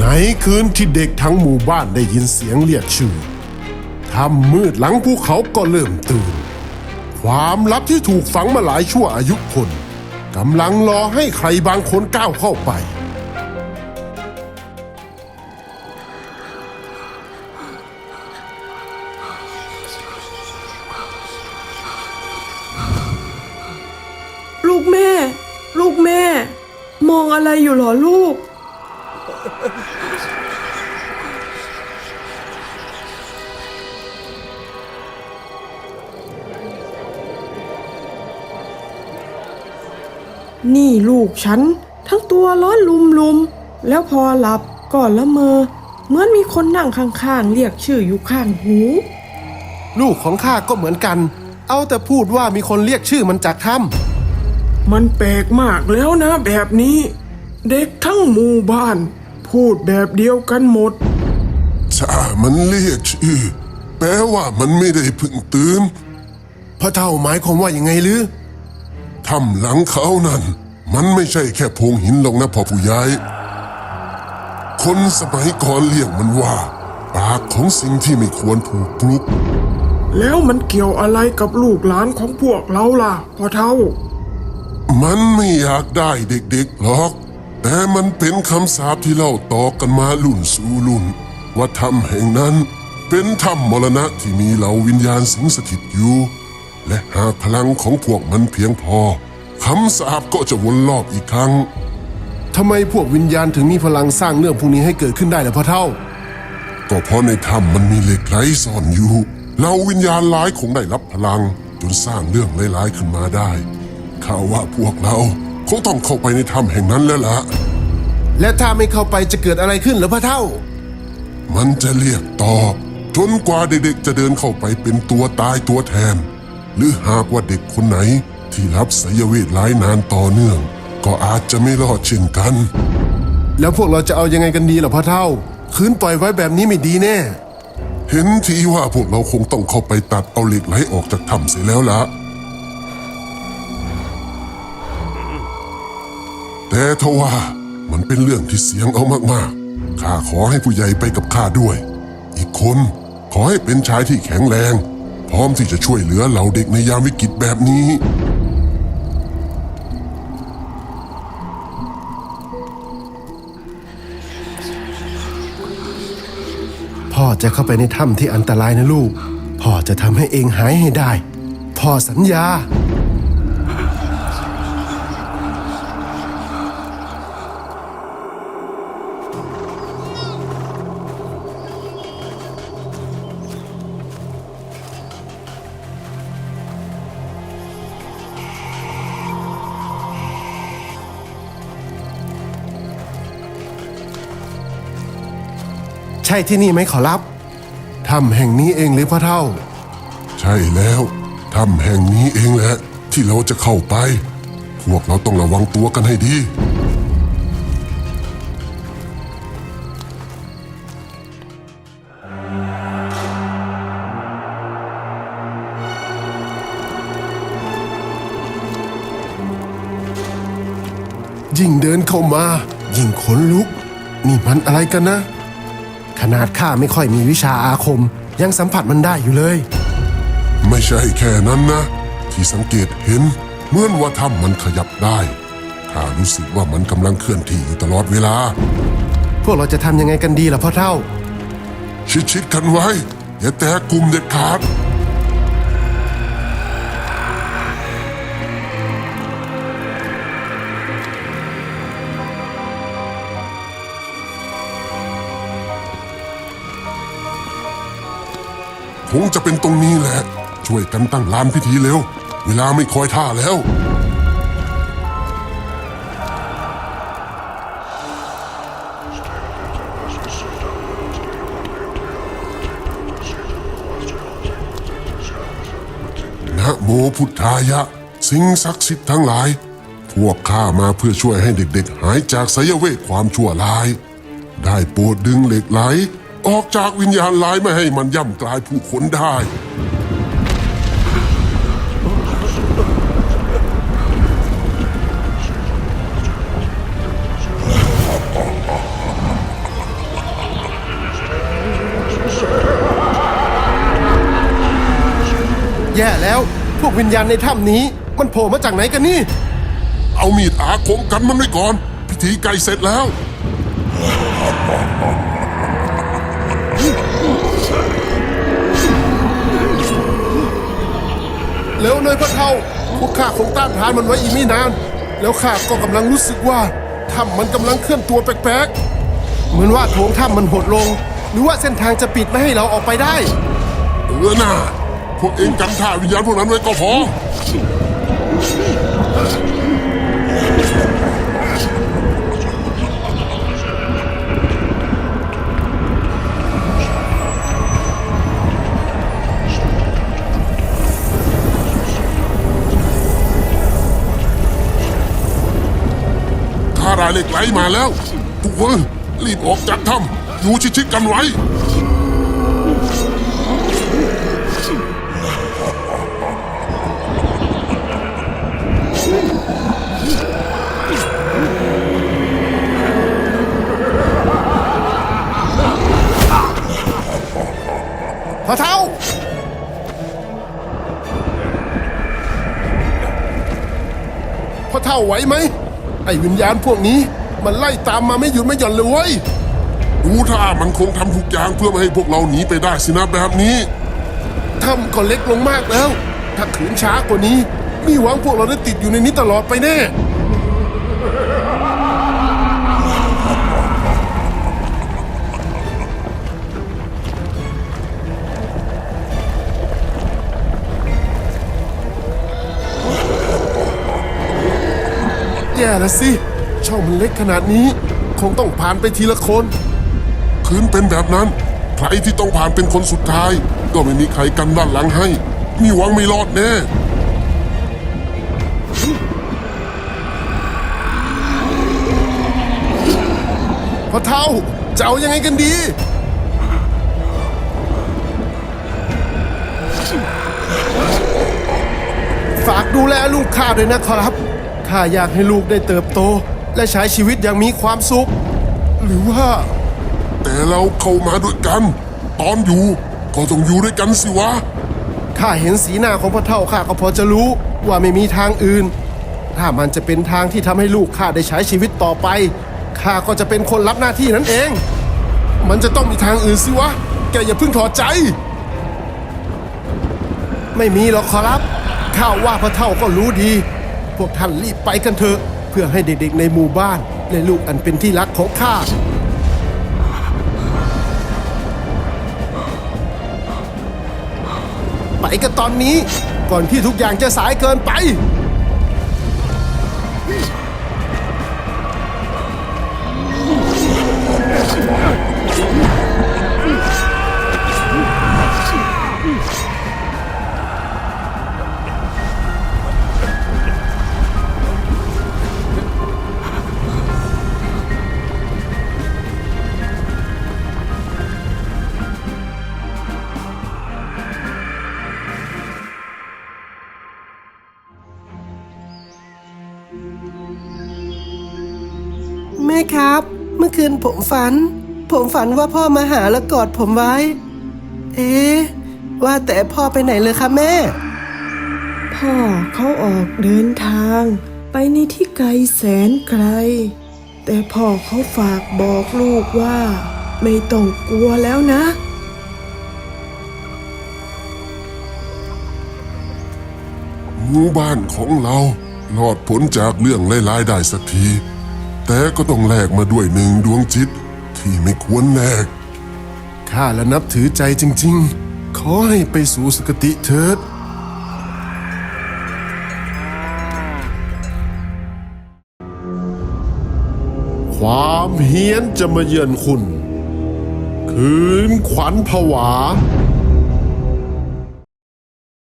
ในคืนที่เด็กทั้งหมู่บ้านได้ยินเสียงเรียกชื่อถ้ำมืดหลังภูเขาก็เริ่มตื่น ความลับที่ถูกฝังมาหลายชั่วอายุคนกำลังรอให้ใครบางคนก้าวเข้าไป ลูกแม่ ลูกแม่ มองอะไรอยู่หรอลูก นี่ลูกฉัน ทั้งตัวร้อนลุมๆแล้วพอหลับก่อนละเมอ เหมือนมีคนนั่งข้างๆ เรียกชื่ออยู่ข้างหู ลูกของข้าก็เหมือนกัน เอาแต่พูดว่ามีคนเรียกชื่อมันจากถ้มันแปลกมากแล้วนะแบบนี้ เด็กทั้งหมู่บ้าน พูดแบบเดียวกันหมดถ้ามันเรียกชื่อ แปลว่ามันไม่ได้เพึ่งตื่นำพระเท่าหมายความว่ายังไงหรือ ถ้ำหลังเขานั่น มันไม่ใช่แค่โพรงหินหรอกนะพ่อผู้ใหญ่คนสมัยก่อนเรียกมันว่า ปากของสิ่งที่ไม่ควรถูกปลุก แล้วมันเกี่ยวอะไรกับลูกหลานของพวกเราล่ะพ่อเท่า มันไม่อยากได้เด็กๆหรอก แต่มันเป็นคำสาปที่เล่าต่อกันมารุ่นสู่รุ่น ว่าถ้ำแห่งนั้นเป็นถ้ำมรณะที่มีเหล่าวิญญาณสิงสถิตอยู่ และหากพลังของพวกมันเพียงพอคำสาปก็จะวนรอบอีกครั้งทำไมพวกวิญญาณถึงมีพลังสร้างเรื่องพวกนี้ให้เกิดขึ้นได้ล่ะพ่อเท่า ก็เพราะในถ้ำมันมีเหล็กไหลซ่อนอยู่เหล่าวิญญาณร้ายคงได้รับพลัง จนสร้างเรื่องร้ายๆขึ้นมาได้ข้าว่าพวกเราคงต้องเข้าไปในถ้ำแห่งนั้นแล้วล่ะ และถ้าไม่เข้าไปจะเกิดอะไรขึ้นเหรอพ่อเท่า มันจะเรียกตอบจนกว่าเด็กๆจะเดินเข้าไปเป็นตัวตายตัวแทนห รือหากว่าเด็กคนไหนที่รับสยเวทร้ายนานต่อเนื่อง ก็อาจจะไม่รอดเช่นกัน แล้วพวกเราจะเอายังไงกันดีล่ะพ่อเท่า คืนปล่อยไว้แบบนี้ไม่ดีแน่ เห็นทีว่าพวกเราคงต้องเข้าไปตัดเอาเหล็กไหลออกจากถ้ำเสียแล้วละแต่ทว่ามันเป็นเรื่องที่เสียงเอามากๆ ข้าขอให้ผู้ใหญ่ไปกับข้าด้วย อีกคนขอให้เป็นชายที่แข็งแรง พร้อมที่จะช่วยเหลือเหล่าเด็กในยามวิกฤตแบบนี้ พ่อจะเข้าไปในถ้ำที่อันตรายนะลูก พ่อจะทำให้เองหายให้ได้ พ่อสัญญา ช่ที่นี่ไหมขอรับถ้ำแห่งนี้เองหรือพ่อเท่า ใช่แล้วถ้ำแห่งนี้เองแหละที่เราจะเข้าไป พวกเราต้องระวังตัวกันให้ดี ยิ่งเดินเข้ามา ยิ่งขนลุก นี่มันอะไรกันนะ ขนาดข้าไม่ค่อยมีวิชาอาคม ยังสัมผัสมันได้อยู่เลย ไม่ใช่แค่นั้นนะ ที่สังเกตเห็นเหมือนว่าถ้ำมันขยับได้ข้ารู้สึกว่ามันกำลังเคลื่อนที่อยู่ตลอดเวลา พวกเราจะทำยังไงกันดีล่ะพ่อเท่า ชิดๆกันไว้ อย่าแตกกลุ่มเด็ดขาด คงจะเป็นตรงนี้แหละ ช่วยกันตั้งลานพิธีเร็ว เวลาไม่คอยท่าแล้วนะโมพุทธายะ สิ่งศักดิ์สิทธิ์ทั้งหลาย พวกข้ามาเพื่อช่วยให้เด็กๆ หายจากสยเวทความชั่วร้าย ได้โปรดดึงเหล็กไหล ออกจากวิญญาณร้ายไม่ให้มันย่ำกลายผู้คนได้ แย่แล้ว พวกวิญญาณในถ้ำนี้ มันโผล่มาจากไหนกันนี่ เอามีดอาคมกันมันไว้ก่อน พิธีใกล้เสร็จแล้ว เร็วเนยพระเท่าพวกข้าคงต้านทานมันไว้อีกไม่นาน แล้วข้าก็กำลังรู้สึกว่าถ้ำมันกำลังเคลื่อนตัวแปลกๆ เหมือนว่าโถงถ้ำมันหดลง หรือว่าเส้นทางจะปิดไม่ให้เราออกไปได้ เออน่าพวกเองกันท่าวิญญาณพวกนั้นไว้ก็พอ มาแล้วทุกคนรีบออกจากถ้ำอยู่ชิดๆกันไว้พ่อเท่าพ่อเท่าไหวไหม ไอ้วิญญาณพวกนี้ มันไล่ตามมาไม่หยุดไม่หย่อนเลยเว้ยดูท่ามันคงทำทุกอย่างเพื่อไม่ให้พวกเราหนีไปได้สินะแบบนี้ถ้ำก็เล็กลงมากแล้ว ถ้าขืนช้ากว่านี้ มีหวังพวกเราได้ติดอยู่ในนี้ตลอดไปแน่แย่ละสิ ช่องมันเล็กขนาดนี้ คงต้องผ่านไปทีละคนคืนเป็นแบบนั้น ใครที่ต้องผ่านเป็นคนสุดท้าย ก็ไม่มีใครกันด้านหลังให้ มีหวังไม่รอดแน่พ่อเท่าจะเอายังไงกันดี ฝากดูแลลูกข้าด้วยนะครับข้าอยากให้ลูกได้เติบโต และใช้ชีวิตอย่างมีความสุข หรือว่า แต่เราเข้ามาด้วยกัน ตอนอยู่ก็ต้องอยู่ด้วยกันสิวะ ข้าเห็นสีหน้าของพ่อเท่าข้าก็พอจะรู้ว่าไม่มีทางอื่น ถ้ามันจะเป็นทางที่ทำให้ลูกข้าได้ใช้ชีวิตต่อไปข้าก็จะเป็นคนรับหน้าที่นั้นเอง มันจะต้องมีทางอื่นสิวะ แกอย่าเพิ่งถอดใจ ไม่มีหรอกขอรับ ข้าว่าพ่อเท่าก็รู้ดี พวกท่านรีบไปกันเถอะ เพื่อให้เด็กๆในหมู่บ้าน และลูกอันเป็นที่รักของข้าไปกันตอนนี้ก่อนที่ทุกอย่างจะสายเกินไป แม่ครับ เมื่อคืนผมฝัน ผมฝันว่าพ่อมาหาแล้วกอดผมไว้ เอ๊ะว่าแต่พ่อไปไหนเลยคะแม่ พ่อเขาออกเดินทาง ไปในที่ไกลแสนไกล แต่พ่อเขาฝากบอกลูกว่า ไม่ต้องกลัวแล้วนะ หมู่บ้านของเรารอดพ้นจากเรื่องร้ายๆได้สักที แต่ก็ต้องแลกมาด้วยหนึ่งดวงจิตที่ไม่ควรแลก ข้าและนับถือใจจริงๆ ขอให้ไปสู่สกติเถิด ความเฮี้ยนจะมาเยือนคุณ คืนขวัญผวา